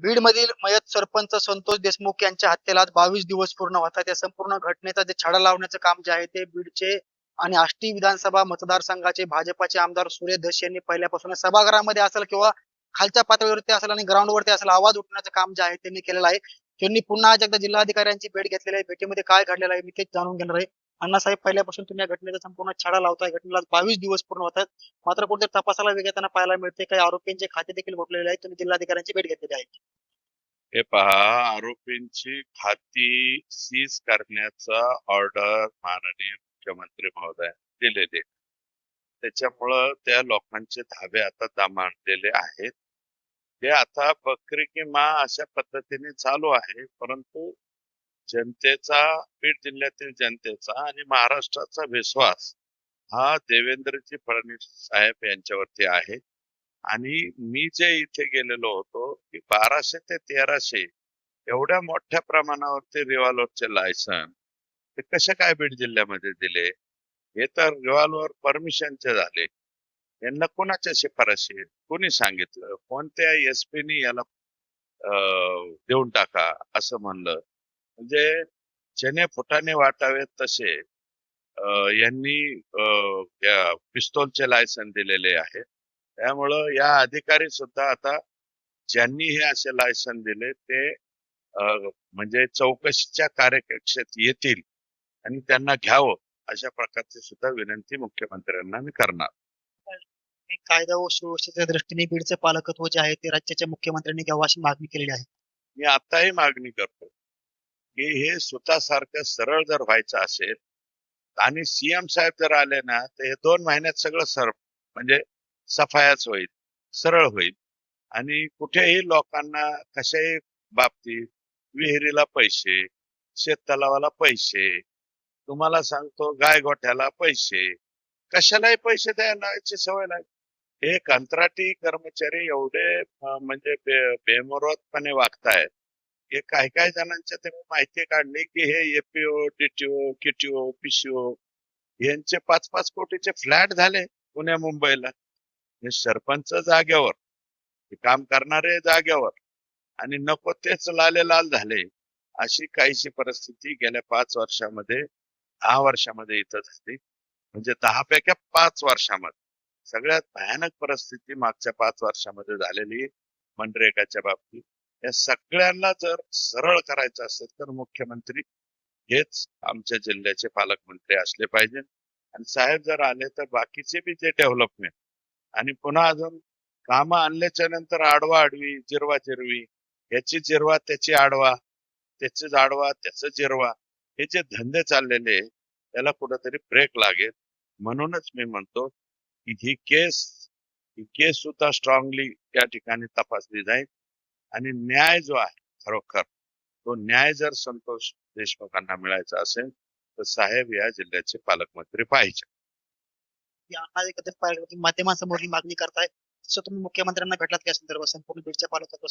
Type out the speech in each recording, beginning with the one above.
बीड मधील मयत सरपंच संतोष देशमुख यांच्या हत्येला बावीस दिवस पूर्ण होतात. या संपूर्ण घटनेचा जे छडा लावण्याचं काम जे आहे ते बीडचे आणि आष्टी विधानसभा मतदारसंघाचे भाजपाचे आमदार सूर्य धस यांनी पहिल्यापासून सभागृहामध्ये असेल किंवा खालच्या पातळीवरती असेल आणि ग्राउंडवरती असेल आवाज उठवण्याचं काम जे आहे त्यांनी केलेलं आहे. त्यांनी पुन्हा आज एकदा जिल्हाधिकाऱ्यांची भेट घेतलेली आहे. भेटीमध्ये काय घडलेलं आहे मी तेच जाणून घेणार आहे. अण्णासाहेब पहिल्यापासून तुम्ही या घटनेचा संपूर्ण छडा लावताय. घटनेला बावीस दिवस पूर्ण होतात मात्र कोणत्या तपासाला वेग येताना पाहायला मिळते काही आरोपींचे खाते देखील घोटलेले आहेत. तुम्ही जिल्हाधिकाऱ्यांची भेट घेतलेली आहे. हे पहा आरोपींची खाती सीज करण्याचा ऑर्डर माननीय मुख्यमंत्री महोदयांनी दिलेले त्याच्यामुळं त्या लोकांचे धावे आता दामांडलेले आहेत. ते आता बकरी की मा अशा पद्धतीने चालू आहे परंतु जनतेचा बीड जिल्ह्यातील जनतेचा आणि महाराष्ट्राचा विश्वास हा देवेंद्रजी फडणवीस साहेब यांच्यावरती आहे. आणि मी जे इथे गेलेलो होतो की बाराशे ते तेराशे एवढ्या मोठ्या प्रमाणावरती रिव्हॉल्वरचे लायसन ते कसे काय बीड जिल्ह्यामध्ये दिले? हे तर रिव्हॉल्वर परमिशनचे झाले. यांना कोणाच्या शिफारशी कोणी सांगितलं? कोणत्या एस नी याला अं, देऊन टाका असं म्हणलं. म्हणजे जने फुटाने वाटावेत तसे यांनी पिस्तोलचे लायसन दिलेले आहे. त्यामुळं या अधिकारी सुद्धा आता ज्यांनी हे असे लायसन दिले ते म्हणजे चौकशीच्या कार्यकक्षेत येतील आणि त्यांना घ्यावं अशा प्रकारची सुद्धा विनंती मुख्यमंत्र्यांना मी करणार. कायदा व सुव्यवस्थेच्या दृष्टीने बीडचे पालकत्व जे आहे ते राज्याच्या मुख्यमंत्र्यांनी घ्यावं अशी मागणी केलेली आहे. मी आताही मागणी करतो. की हे स्वतःसारखं सरळ जर व्हायचं असेल आणि सीएम साहेब जर आले ना तर हे दोन महिन्यात सगळं सर म्हणजे सफायाच होईल सरळ होईल. आणि कुठेही लोकांना कशाही बाबतीत विहिरीला पैसे शेततलावाला पैसे तुम्हाला सांगतो गाय गोठ्याला पैसे कशालाही पैसे द्यायची सवय नाही. हे कंत्राटी कर्मचारी एवढे म्हणजे बे- वागतायत. हे काही काही जणांच्या तुम्ही माहिती काढली की हे एपीओ डीटीओ किटीओ पीसीओ यांचे पाच पाच कोटीचे फ्लॅट झाले पुण्या मुंबईला. हे सरपंच जाग्यावर काम करणारे जाग्यावर आणि नको तेच लाले लाल झाले. अशी काहीशी परिस्थिती गेल्या पाच वर्षामध्ये दहा वर्षामध्ये इथं झाली. म्हणजे दहा पैक्या पाच वर्षामध्ये. सगळ्यात भयानक परिस्थिती मागच्या पाच वर्षामध्ये झालेली आहे मनरेगाच्या बाबतीत. या सगळ्यांना जर सरळ करायचं असेल तर मुख्यमंत्री हेच आमच्या जिल्ह्याचे पालकमंत्री असले पाहिजे. आणि साहेब जर आले तर बाकीचे बी जे डेव्हलपमेंट आणि पुन्हा अजून कामं आणल्याच्या नंतर आडवा आडवी जिरवा जिरवी याची जिरवा त्याची आडवा त्याची आडवा त्याचं जिरवा हे जे धंदे चाललेले त्याला कुठंतरी ब्रेक लागेल. म्हणूनच मी म्हणतो की ही केस ही केस सुद्धा स्ट्रॉंगली त्या ठिकाणी तपासली जाईल. आणि न्याय जो आहे खरोखर तो न्याय जर संतोष देशमुखांना मिळायचा असेल तर साहेब या जिल्ह्याचे पालकमंत्री पाहिजे. माध्यमांसमोर ही मागणी करताय तुम्ही मुख्यमंत्र्यांना भेटलात या संदर्भात? संपूर्ण बीडच्या पालकत्व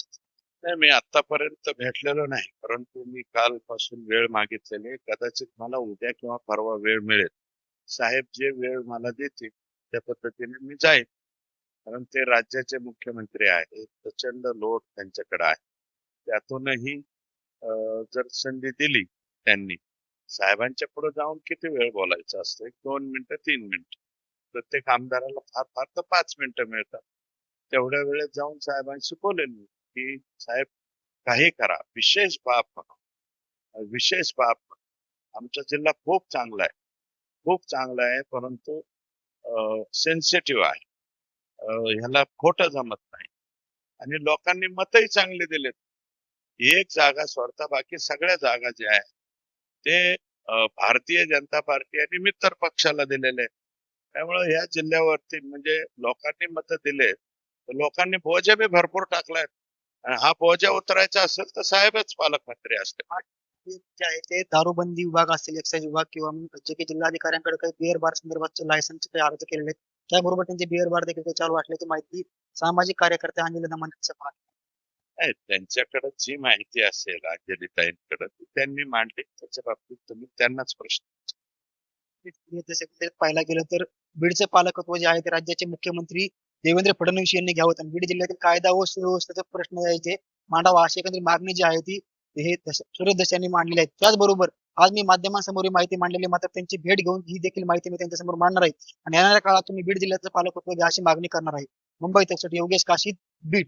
नाही मी आतापर्यंत भेटलेलो नाही परंतु मी कालपासून वेळ मागितलेली. कदाचित मला उद्या किंवा परवा वेळ मिळेल. साहेब जे वेळ मला देतील त्या पद्धतीने मी जाईन कारण ते राज्याचे मुख्यमंत्री आहेत प्रचंड लोट त्यांच्याकडे आहे. त्यातूनही अं, जर संधी दिली त्यांनी साहेबांच्या पुढे जाऊन किती वेळ बोलायचं असतं? एक दोन मिनिटं तीन मिनिटं. प्रत्येक आमदाराला फार फार तर पाच मिनिटं मिळतात. तेवढ्या वेळेत जाऊन साहेबांशी बोलेल मी की साहेब काही करा. विशेष बाब म्हणून विशेष बाब आमचा जिल्हा खूप चांगला आहे. खूप चांगला आहे परंतु सेन्सिटिव्ह आहे. ह्याला खोट जमत नाही. आणि लोकांनी मतही चांगले दिलेत. एक जागा स्वतः बाकी सगळ्या जागा ज्या आहेत ते भारतीय जनता पार्टी आणि मित्र पक्षाला दिलेले आहेत. त्यामुळे ह्या जिल्ह्यावरती म्हणजे लोकांनी मत दिले तर लोकांनी बोजा बी भरपूर टाकलाय. आणि हा बोजा उतरायचा असेल तर साहेबच पालकमंत्री असते जे आहे ते दारूबंदी विभाग असेल एक्साईज विभाग किंवा जे काही जिल्हाधिकाऱ्यांकडे काही बिअर बार संदर्भात लायसन्स काही अर्ज केलेले आहेत त्याबरोबर त्यांचे बिअर बार देखील ते चालू असल्याची माहिती सामाजिक कार्यकर्ते अंजली दमानीचं पाहत नाही त्यांच्याकडे जी माहिती असेल अंजलीताईंकडे ती त्यांनी मांडली. त्याच्या बाबतीत तुम्ही त्यांनाच प्रश्न जसे की ते पाहायला गेलं तर बीडचे पालकत्व जे आहे ते राज्याचे मुख्यमंत्री देवेंद्र फडणवीस यांनी घ्यावं आणि बीड जिल्ह्यातील कायदा व सुव्यवस्थेचा प्रश्न आहे जे मांडावा अशी एकंदरीत मागणी जी आहे ती हे दश- सुरेश दस यांनी मांडलेली आहे. त्याचबरोबर आज मी माध्यमांसमोर ही माहिती मांडलेली मात्र त्यांची भेट घेऊन ही देखील माहिती मी त्यांच्यासमोर मांडणार आहे. आणि येणाऱ्या काळात तुम्ही बीड जिल्ह्याचं पालक अशी मागणी करणार आहे. मुंबई त्यासाठी योगेश काशीद बीड.